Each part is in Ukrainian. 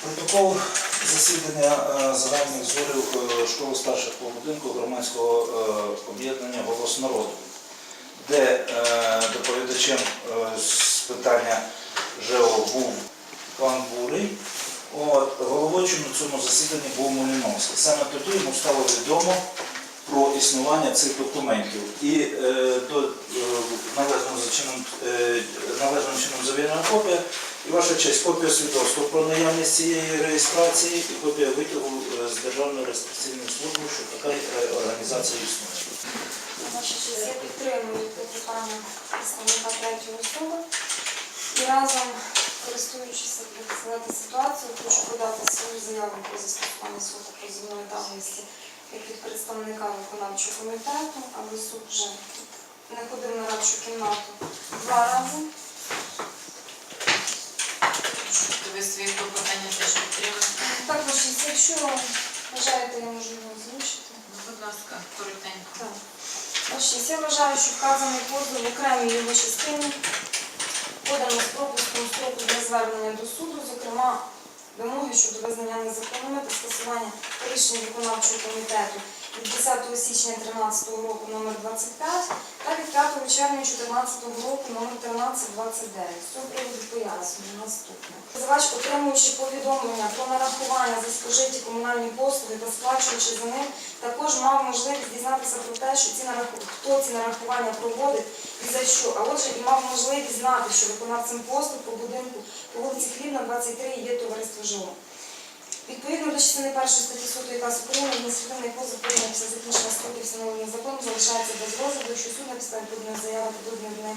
Протокол засідання е, загальних зборів е, школи старших по будинку громадського е, об'єднання Голос народу, де доповідачем з питання ЖЕО був пан Бурий. От, головуючим на цьому засіданні був Маліновський. Саме тоді йому стало відомо про існування цих документів. І е, до е, належним чином, е, чином завірена копія. І ваша честь, копія свідоцтва про наявність цієї реєстрації і копія витягу е, з Державної реєстраційної служби, що така організація існує. Ваша честь, я підтримую клопотання представника третьої особи. І разом, користуючись сказати, ситуацією, хочу подати свою заяву про застосування суду позовної давності як від представника виконавчого комітету, аби суд вже не ходив на радшу кімнату два рази. Ви свої клопотання теж підтримуєте? Також, якщо вважаєте, я можу його озвучити. Будь ласка, коротенько. Так. Отже, я вважаю, що вказаний позов в окремій його частині подано з звернення до суду, зокрема вимоги щодо визнання незаконними та скасування рішень виконавчого комітету від 10 січня 2013 року номер 25 та від 5 червня 2014 року номер 1329. З цього приводу пояснюю наступне. Позивач, отримуючи повідомлення про нарахування за спожиті комунальні послуги та сплачуючи за ним, також мав можливість дізнатися про те, що ці нараху... хто ці нарахування проводить і за що. А отже, і мав можливість знати, що виконавцем послуг по будинку по вулиці Хлібна, 23 є товариство ЖО. Відповідно до частини першої статті 100 яка України адміністративний позов поданий після закінчення строків встановлення закону залишається без розгляду, що суд на підставі поданої заяви та до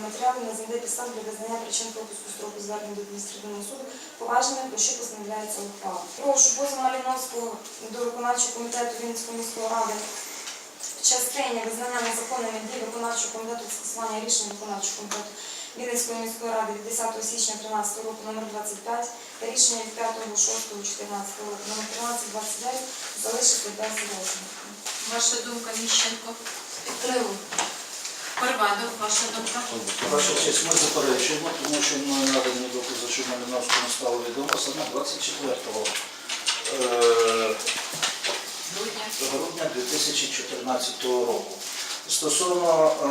матеріалу не знайде підстав для визнання причин пропуску строку звернення до адміністративного суду поважними, про що постановляється ухвала. Прошу позов Маліновського до виконавчого комітету Вінницької міської ради в частині визнання незаконними дій виконавчого комітету скасування рішення виконавчого комітету Вінницької міської ради від 10 січня 2013 року номер 25 та рішення від 5.6.14 року номер 1329 залишити без розгляду. Ваша думка, Міщенко? Підтримую. Парвадов, ваша думка? Ваша честь, ми заперечуємо, тому що мною надані докази, що Маліновському стало відомо саме 24 е, грудня 2014 року. Стосовно е,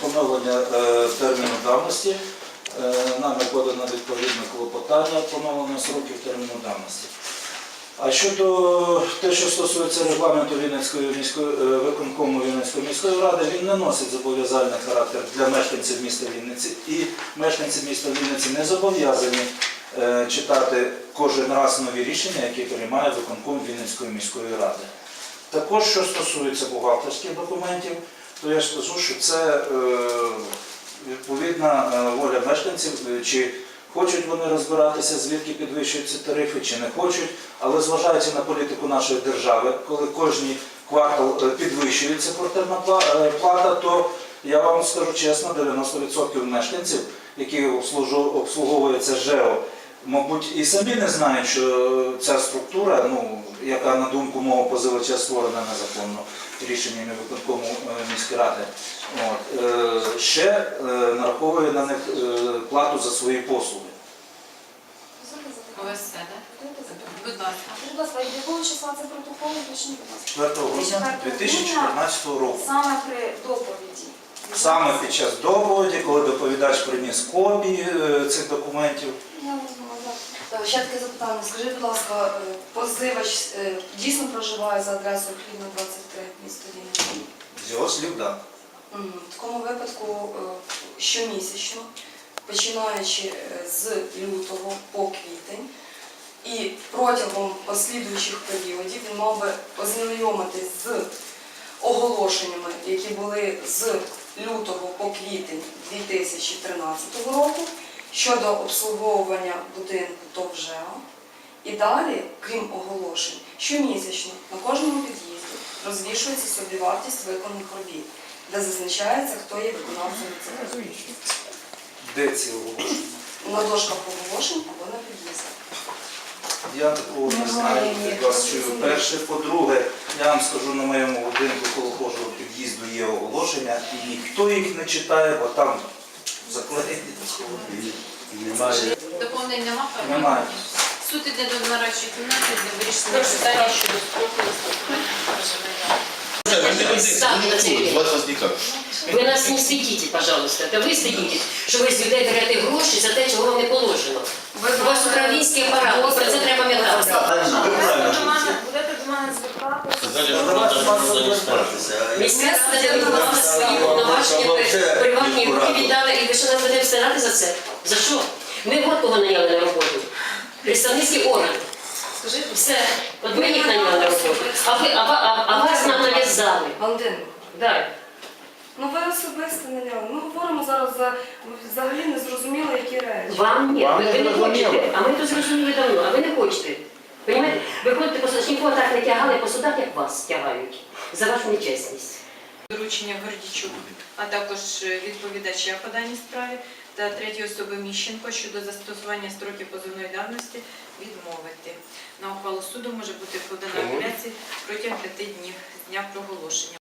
поновлення е, терміну давності, е, нами подано відповідне клопотання поновлення сроків терміну давності. А щодо те, що стосується регламенту Вінницької міської виконкому Вінницької міської ради, він не носить зобов'язальний характер для мешканців міста Вінниці, і мешканці міста Вінниці не зобов'язані читати кожен раз нові рішення, які приймає виконком Вінницької міської ради. Також, що стосується бухгалтерських документів, то я скажу, що це е, відповідна е, воля мешканців, е, чи хочуть вони розбиратися, звідки підвищуються тарифи, чи не хочуть, але зважаючи на політику нашої держави, коли кожний квартал підвищується квартирна плата, то я вам скажу чесно, 90% мешканців, які обслуговуються ЖЕО, мабуть, і самі не знають, що ця структура, ну, яка на думку мого позивача створена незаконно рішеннями виконкому е, міської ради, от, е, ще е, нараховує на них е, плату за свої послуги. ОСЦ, так? Будь ласка. А, Будь ласка, від якого числа це протокол? Уточніть, будь ласка. 4 грудня 2014 року. Саме при доповіді. Саме під час доповіді, коли доповідач приніс копії е, цих документів, Я розмовляю. Е, Ще таке запитання. Скажіть, будь ласка, е, позивач е, дійсно проживає за адресою Хлібна 23, місто Вінниця? з його слів, да. В такому випадку щомісячно, починаючи з лютого по квітень, і протягом послідуючих періодів він мав би ознайомитись з оголошеннями, які були з лютого по квітень 2013 року щодо обслуговування будинку ТОВ ЖЕО. І далі, крім оголошень, щомісячно на кожному під'їзді розвішується собівартість виконаних робіт, де зазначається, хто є виконавцем цих робіт. Де ці оголошення? На дошках оголошень або на під'їздах. Я такого не знаю, від вас чую. Перше, по-друге, я вам скажу, на моєму будинку коло кожного під'їзду є оголошення, і ніхто їх не читає, бо там заклеєні. Немає. Доповнень нема? пані? Немає. Суд іде до нарадчої кімнати для вирішення питання щодо строку листопада проживання. Звати вас ніяк. Вы нас не светите, пожалуйста. Это вы следите, що ви з людей берете гроші за те, чого вам не положено. У вас український апарат, ви про це треба пам'ятати. звертатися. Міністерство делегувало свої повноваження, приватні руки віддали, і ви що нам будете встирати за це? За що? Ми от кого наняли на роботу. Представницький орган. Все, от ви їх наняли на роботу. А, ви, а, а, а вас нам нав'язали. Валентин, Да. ну ви особисто наняли. Ми говоримо зараз за взагалі незрозуміло які речі. Вам ні, Вам ви, не ви не хочете. А ми то зрозуміли давно, а ви не хочете. Понімаєте? Ви ходите по судах, нікого так не тягали по судах, як вас тягають. За вашу нечесність. Доручення Гордічук, а також відповідача по даній справі та третій особи Міщенко щодо застосування строків позовної давності відмовити. На ухвалу суду може бути подана апеляція протягом п'яти днів з дня проголошення.